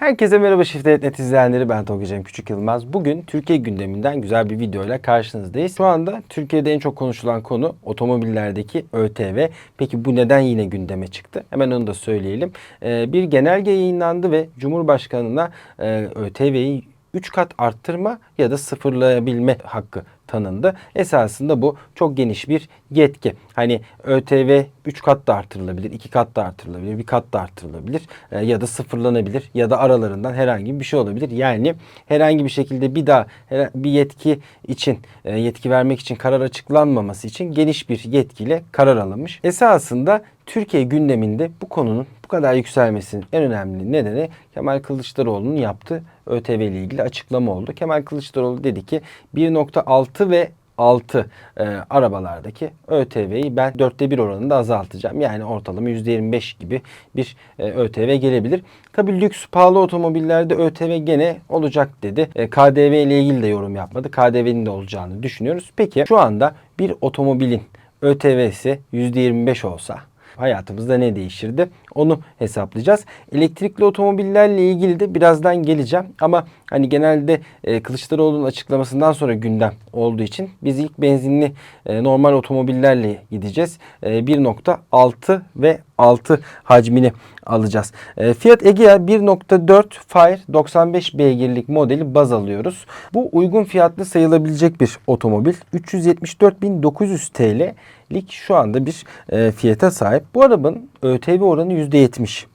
Herkese merhaba Shift.net izleyenleri ben Tolga Cem Küçük Yılmaz. Bugün Türkiye gündeminden güzel bir videoyla karşınızdayız. Şu anda Türkiye'de en çok konuşulan konu otomobillerdeki ÖTV. Peki bu neden yine gündeme çıktı? Hemen onu da söyleyelim. Ee, bir genelge yayınlandı ve Cumhurbaşkanı'na e, ÖTV'yi 3 kat arttırma ya da sıfırlayabilme hakkı tanındı. Esasında bu çok geniş bir yetki. Hani ÖTV 3 kat da artırılabilir, 2 kat da artırılabilir, 1 kat da artırılabilir e, ya da sıfırlanabilir ya da aralarından herhangi bir şey olabilir. Yani herhangi bir şekilde bir daha bir yetki için e, yetki vermek için karar açıklanmaması için geniş bir yetkiyle karar alınmış. Esasında Türkiye gündeminde bu konunun bu kadar yükselmesinin en önemli nedeni Kemal Kılıçdaroğlu'nun yaptığı ÖTV ile ilgili açıklama oldu. Kemal Kılıçdaroğlu dedi ki 1.6 ve 6 e, arabalardaki ÖTV'yi ben dörtte bir oranında azaltacağım. Yani ortalama %25 gibi bir e, ÖTV gelebilir. Tabii lüks pahalı otomobillerde ÖTV gene olacak dedi. E, KDV ile ilgili de yorum yapmadı. KDV'nin de olacağını düşünüyoruz. Peki şu anda bir otomobilin ÖTV'si %25 olsa hayatımızda ne değişirdi? Onu hesaplayacağız. Elektrikli otomobillerle ilgili de birazdan geleceğim. Ama hani genelde e, Kılıçdaroğlu'nun açıklamasından sonra gündem olduğu için biz ilk benzinli e, normal otomobillerle gideceğiz. E, 1.6 ve 6 hacmini alacağız. E, Fiat Egea 1.4 Fire 95 beygirlik modeli baz alıyoruz. Bu uygun fiyatlı sayılabilecek bir otomobil. 374.900 TL'lik şu anda bir e, fiyata sahip. Bu arabanın ÖTV oranı %70.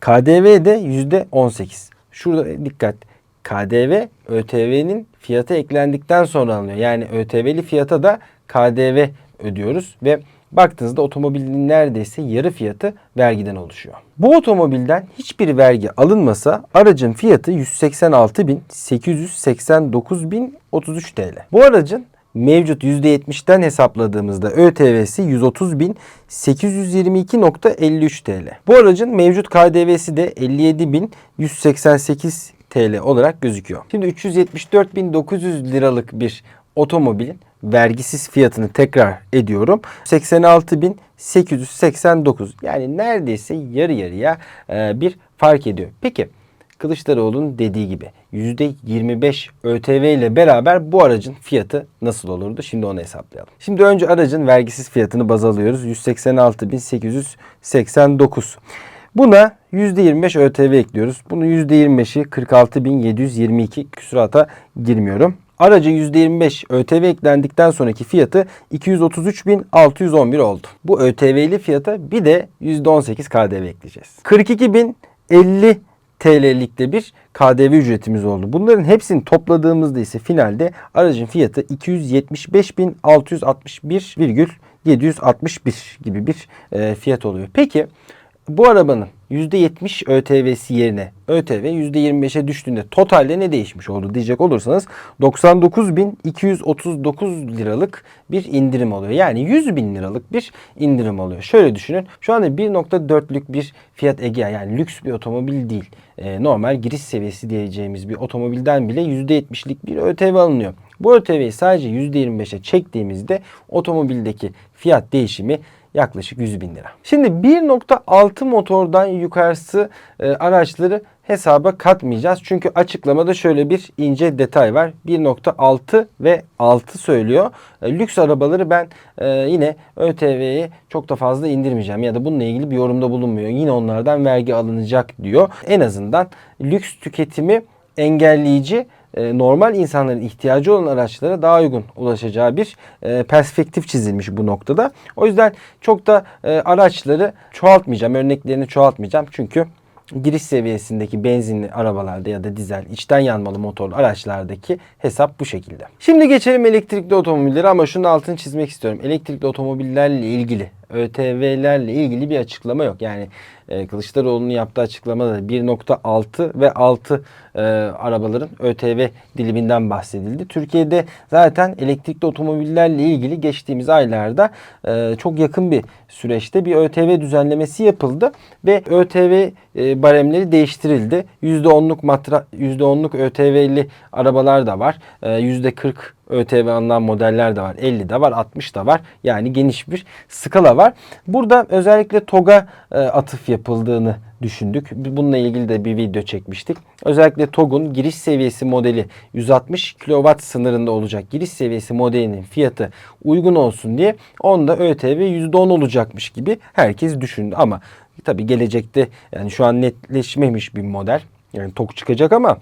KDV de %18. Şurada dikkat. KDV ÖTV'nin fiyata eklendikten sonra alınıyor. Yani ÖTV'li fiyata da KDV ödüyoruz ve baktığınızda otomobilin neredeyse yarı fiyatı vergiden oluşuyor. Bu otomobilden hiçbir vergi alınmasa aracın fiyatı 186.889.033 TL. Bu aracın mevcut %70'ten hesapladığımızda ÖTV'si 130.822.53 TL. Bu aracın mevcut KDV'si de 57.188 TL olarak gözüküyor. Şimdi 374.900 liralık bir otomobilin vergisiz fiyatını tekrar ediyorum. 86.889 yani neredeyse yarı yarıya e, bir fark ediyor. Peki Kılıçdaroğlu'nun dediği gibi %25 ÖTV ile beraber bu aracın fiyatı nasıl olurdu? Şimdi onu hesaplayalım. Şimdi önce aracın vergisiz fiyatını baz alıyoruz. 186.889. Buna %25 ÖTV ekliyoruz. Bunun %25'i 46.722 küsurata girmiyorum. Aracın %25 ÖTV eklendikten sonraki fiyatı 233.611 oldu. Bu ÖTV'li fiyata bir de %18 KDV ekleyeceğiz. 42.050 TL'likte bir KDV ücretimiz oldu. Bunların hepsini topladığımızda ise finalde aracın fiyatı 275.661,761 gibi bir e, fiyat oluyor. Peki bu arabanın %70 ÖTV'si yerine ÖTV %25'e düştüğünde totalde ne değişmiş oldu diyecek olursanız 99.239 liralık bir indirim oluyor. Yani 100 bin liralık bir indirim oluyor. Şöyle düşünün şu anda 1.4'lük bir Fiat Egea yani lüks bir otomobil değil. Ee, normal giriş seviyesi diyeceğimiz bir otomobilden bile %70'lik bir ÖTV alınıyor. Bu ÖTV'yi sadece %25'e çektiğimizde otomobildeki fiyat değişimi yaklaşık 100 bin lira. Şimdi 1.6 motordan yukarısı e, araçları hesaba katmayacağız. Çünkü açıklamada şöyle bir ince detay var. 1.6 ve 6 söylüyor. E, lüks arabaları ben e, yine ÖTV'yi çok da fazla indirmeyeceğim ya da bununla ilgili bir yorumda bulunmuyor. Yine onlardan vergi alınacak diyor. En azından lüks tüketimi engelleyici e, normal insanların ihtiyacı olan araçlara daha uygun ulaşacağı bir e, perspektif çizilmiş bu noktada. O yüzden çok da e, araçları çoğaltmayacağım, örneklerini çoğaltmayacağım. Çünkü giriş seviyesindeki benzinli arabalarda ya da dizel içten yanmalı motorlu araçlardaki hesap bu şekilde. Şimdi geçelim elektrikli otomobillere ama şunun altını çizmek istiyorum. Elektrikli otomobillerle ilgili ÖTV'lerle ilgili bir açıklama yok. Yani e, Kılıçdaroğlu'nun yaptığı açıklamada da 1.6 ve 6 e, arabaların ÖTV diliminden bahsedildi. Türkiye'de zaten elektrikli otomobillerle ilgili geçtiğimiz aylarda e, çok yakın bir süreçte bir ÖTV düzenlemesi yapıldı ve ÖTV e, baremleri değiştirildi. %10'luk matra %10'luk ÖTV'li arabalar da var. E, %40 ÖTV alınan modeller de var. 50 de var, 60 da var. Yani geniş bir skala var. Burada özellikle TOG'a e, atıf yapıldığını düşündük. Bununla ilgili de bir video çekmiştik. Özellikle TOG'un giriş seviyesi modeli 160 kW sınırında olacak giriş seviyesi modelinin fiyatı uygun olsun diye onda ÖTV %10 olacakmış gibi herkes düşündü ama tabii gelecekte yani şu an netleşmemiş bir model. Yani TOG çıkacak ama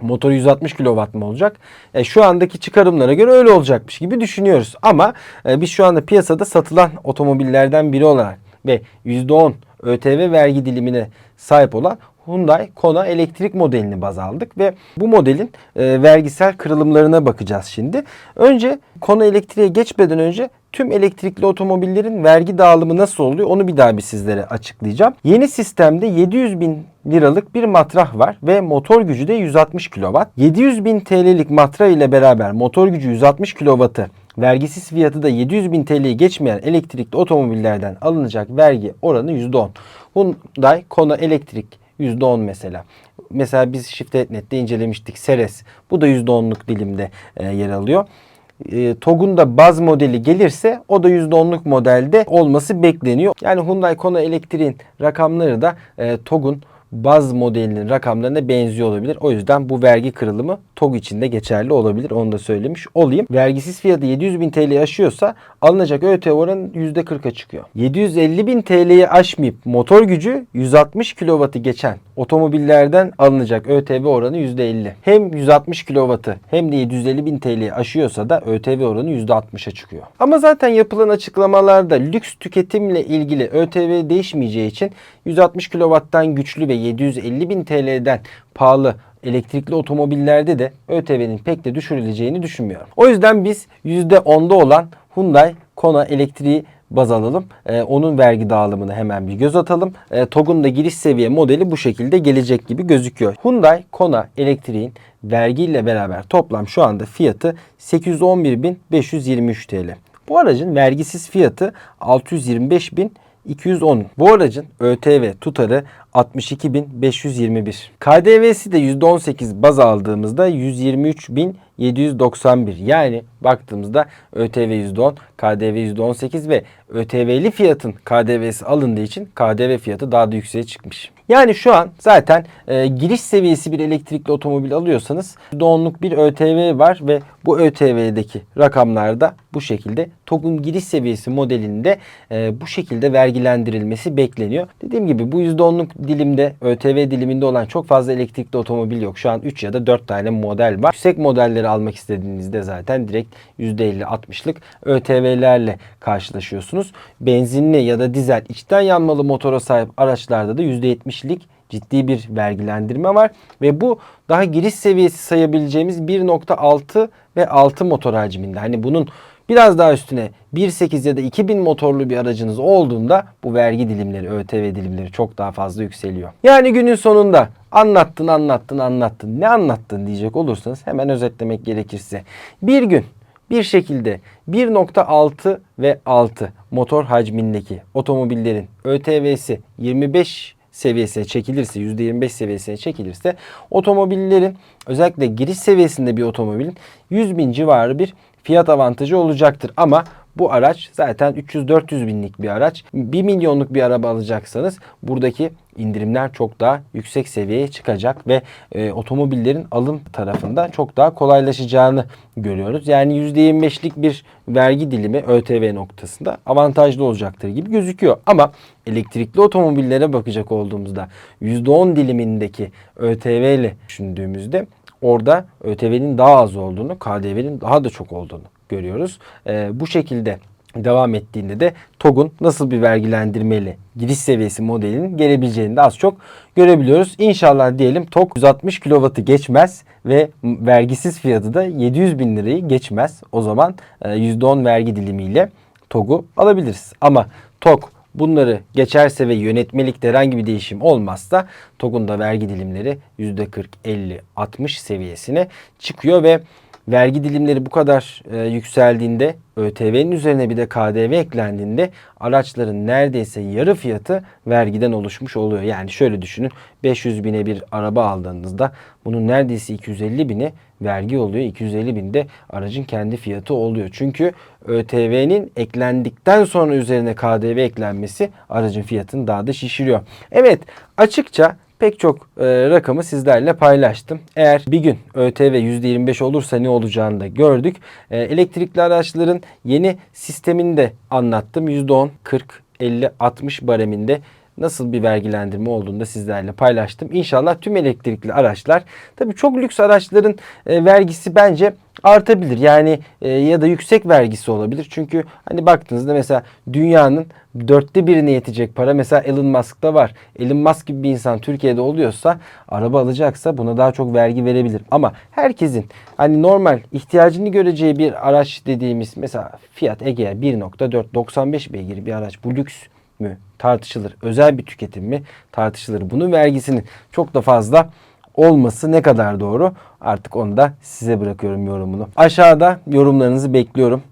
Motoru 160 kW mı olacak? E, şu andaki çıkarımlara göre öyle olacakmış gibi düşünüyoruz. Ama e, biz şu anda piyasada satılan otomobillerden biri olarak ve %10 ÖTV vergi dilimine sahip olan Hyundai Kona elektrik modelini baz aldık ve bu modelin e, vergisel kırılımlarına bakacağız şimdi. Önce Kona elektriğe geçmeden önce tüm elektrikli otomobillerin vergi dağılımı nasıl oluyor onu bir daha bir sizlere açıklayacağım. Yeni sistemde 700 bin liralık bir matrah var ve motor gücü de 160 kW. 700 bin TL'lik matrah ile beraber motor gücü 160 kW'ı vergisiz fiyatı da 700 bin TL'yi geçmeyen elektrikli otomobillerden alınacak vergi oranı %10. Hyundai Kona elektrik %10 mesela. Mesela biz Shift.net'te incelemiştik. Seres. Bu da %10'luk dilimde e, yer alıyor. E, TOG'un da baz modeli gelirse o da %10'luk modelde olması bekleniyor. Yani Hyundai Kona elektriğin rakamları da e, TOG'un baz modelinin rakamlarına benziyor olabilir. O yüzden bu vergi kırılımı TOG için de geçerli olabilir. Onu da söylemiş olayım. Vergisiz fiyatı 700 bin TL'yi aşıyorsa alınacak ÖTV oranı %40'a çıkıyor. 750 bin TL'yi aşmayıp motor gücü 160 kW'ı geçen otomobillerden alınacak ÖTV oranı %50. Hem 160 kW'ı hem de 750 bin TL'yi aşıyorsa da ÖTV oranı %60'a çıkıyor. Ama zaten yapılan açıklamalarda lüks tüketimle ilgili ÖTV değişmeyeceği için 160 kW'dan güçlü ve 750 bin TL'den pahalı elektrikli otomobillerde de ÖTV'nin pek de düşürüleceğini düşünmüyorum. O yüzden biz %10'da olan Hyundai Kona elektriği baz alalım. Ee, onun vergi dağılımını hemen bir göz atalım. Ee, TOG'un da giriş seviye modeli bu şekilde gelecek gibi gözüküyor. Hyundai Kona elektriğin vergiyle beraber toplam şu anda fiyatı 811.523 TL. Bu aracın vergisiz fiyatı 625.000 210. Bu aracın ÖTV tutarı 62.521. KDV'si de %18 baz aldığımızda 123.791. Yani baktığımızda ÖTV %10, KDV %18 ve ÖTV'li fiyatın KDV'si alındığı için KDV fiyatı daha da yükseğe çıkmış. Yani şu an zaten e, giriş seviyesi bir elektrikli otomobil alıyorsanız %10'luk bir ÖTV var ve bu ÖTV'deki rakamlarda bu şekilde TOG'un giriş seviyesi modelinde e, bu şekilde vergilendirilmesi bekleniyor. Dediğim gibi bu %10'luk dilimde ÖTV diliminde olan çok fazla elektrikli otomobil yok. Şu an 3 ya da 4 tane model var. Yüksek modelleri almak istediğinizde zaten direkt %50-60'lık ÖTV'lerle karşılaşıyorsunuz. Benzinli ya da dizel içten yanmalı motora sahip araçlarda da %70'lik ciddi bir vergilendirme var ve bu daha giriş seviyesi sayabileceğimiz 1.6 ve 6 motor hacminde. Hani bunun biraz daha üstüne 1.8 ya da 2000 motorlu bir aracınız olduğunda bu vergi dilimleri, ÖTV dilimleri çok daha fazla yükseliyor. Yani günün sonunda anlattın, anlattın, anlattın. Ne anlattın diyecek olursanız hemen özetlemek gerekirse. Bir gün bir şekilde 1.6 ve 6 motor hacmindeki otomobillerin ÖTV'si 25 seviyesine çekilirse, %25 seviyesine çekilirse otomobillerin özellikle giriş seviyesinde bir otomobilin 100 bin civarı bir fiyat avantajı olacaktır. Ama bu araç zaten 300-400 binlik bir araç. 1 milyonluk bir araba alacaksanız buradaki indirimler çok daha yüksek seviyeye çıkacak ve e, otomobillerin alım tarafında çok daha kolaylaşacağını görüyoruz. Yani %25'lik bir vergi dilimi ÖTV noktasında avantajlı olacaktır gibi gözüküyor. Ama elektrikli otomobillere bakacak olduğumuzda %10 dilimindeki ÖTV ile düşündüğümüzde orada ÖTV'nin daha az olduğunu, KDV'nin daha da çok olduğunu görüyoruz. Ee, bu şekilde devam ettiğinde de TOG'un nasıl bir vergilendirmeli giriş seviyesi modelinin gelebileceğini de az çok görebiliyoruz. İnşallah diyelim TOG 160 kW'ı geçmez ve vergisiz fiyatı da 700 bin lirayı geçmez. O zaman %10 vergi dilimiyle TOG'u alabiliriz. Ama TOG bunları geçerse ve yönetmelikte herhangi bir değişim olmazsa TOG'un da vergi dilimleri %40, 50, 60 seviyesine çıkıyor ve vergi dilimleri bu kadar e, yükseldiğinde ÖTV'nin üzerine bir de KDV eklendiğinde araçların neredeyse yarı fiyatı vergiden oluşmuş oluyor. Yani şöyle düşünün 500 bine bir araba aldığınızda bunun neredeyse 250 bini vergi oluyor. 250 bin de aracın kendi fiyatı oluyor. Çünkü ÖTV'nin eklendikten sonra üzerine KDV eklenmesi aracın fiyatını daha da şişiriyor. Evet açıkça pek çok e, rakamı sizlerle paylaştım. Eğer bir gün ÖTV %25 olursa ne olacağını da gördük. E, elektrikli araçların yeni sistemini de anlattım. %10, 40, 50, 60 bareminde nasıl bir vergilendirme olduğunu da sizlerle paylaştım. İnşallah tüm elektrikli araçlar tabii çok lüks araçların e, vergisi bence artabilir. Yani e, ya da yüksek vergisi olabilir. Çünkü hani baktığınızda mesela dünyanın dörtte birine yetecek para mesela Elon Musk'ta var. Elon Musk gibi bir insan Türkiye'de oluyorsa araba alacaksa buna daha çok vergi verebilir. Ama herkesin hani normal ihtiyacını göreceği bir araç dediğimiz mesela Fiat Egea 1.4 95 beygir bir araç bu lüks mü tartışılır. Özel bir tüketim mi tartışılır. Bunun vergisinin çok da fazla olması ne kadar doğru artık onu da size bırakıyorum yorumunu. Aşağıda yorumlarınızı bekliyorum.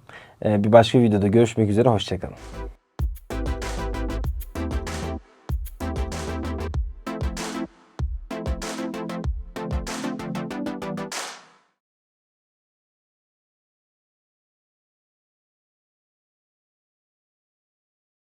Ee, Bir başka videoda görüşmek üzere. Hoşçakalın.